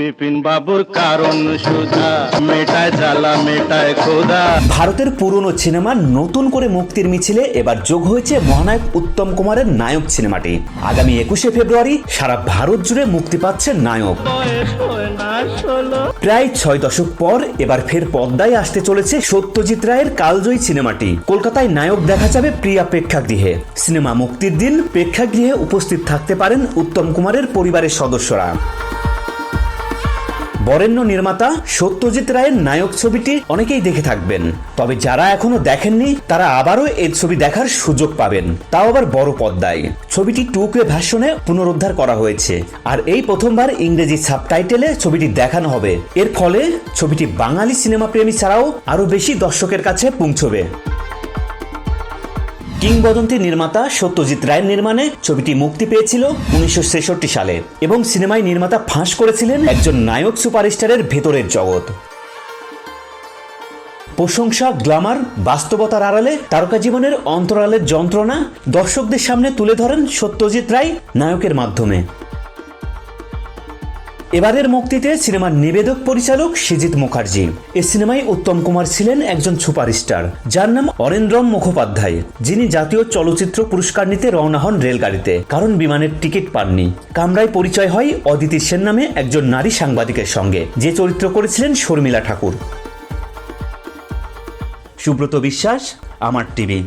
বিপিন বাবুর কারণ সুধা মেটায় জ্বালা মেটায় ক্ষুধা। ভারতের পুরনো সিনেমার নতুন করে মুক্তির মিছিলে এবার যোগ হয়েছে মহানায়ক উত্তম কুমারের নায়ক সিনেমাটি। আগামী একুশে ফেব্রুয়ারি সারা ভারত জুড়ে মুক্তি পাচ্ছে নায়ক। প্রায় ছয় দশক পর এবার ফের পদ্মায় আসতে চলেছে সত্যজিৎ রায়ের কালজয়ী সিনেমাটি। কলকাতায় নায়ক দেখা যাবে প্রিয়া প্রেক্ষাগৃহে। সিনেমা মুক্তির দিন প্রেক্ষাগৃহে উপস্থিত থাকতে পারেন উত্তম কুমারের পরিবারের সদস্যরা। বরেণ্য নির্মাতা সত্যজিৎ রায়ের নায়ক ছবিটি অনেকেই দেখে থাকবেন। তবে যারা এখনও দেখেননি, তারা আবারও এই ছবি দেখার সুযোগ পাবেন। তাও আবার বড় পর্দায়। ছবিটি টু কে ভাষণে পুনরুদ্ধার করা হয়েছে। আর এই প্রথমবার ইংরেজি সাবটাইটেলে ছবিটি দেখানো হবে। এর ফলে ছবিটি বাঙালি সিনেমা প্রেমী ছাড়াও আরও বেশি দর্শকের কাছে পৌঁছবে। কিংবদন্তি নির্মাতা সত্যজিৎ রায়ের নির্মাণে ছবিটি মুক্তি পেয়েছিল উনিশশো সালে এবং সিনেমায় নির্মাতা ফাঁস করেছিলেন একজন নায়ক সুপারস্টারের ভেতরের জগৎ। প্রশংসা, গ্লামার, বাস্তবতার আড়ালে তারকা জীবনের অন্তরালের যন্ত্রণা দর্শকদের সামনে তুলে ধরেন সত্যজিৎ রায় নায়কের মাধ্যমে। এবারের মুক্তিতে সিনেমার নিবেদক পরিচালক সিজিত মুখার্জি। এ সিনেমায় উত্তম কুমার ছিলেন একজন সুপারস্টার, যার নাম অরেন্দ্রম মুখোপাধ্যায়, যিনি জাতীয় চলচ্চিত্র পুরস্কার নিতে রওনা হন রেলগাড়িতে, কারণ বিমানের টিকিট পাননি। কামরায় পরিচয় হয় অদিতি সেন নামে একজন নারী সাংবাদিকের সঙ্গে, যে চরিত্র করেছিলেন শর্মিলা ঠাকুর। সুব্রত বিশ্বাস, আমার টিভি।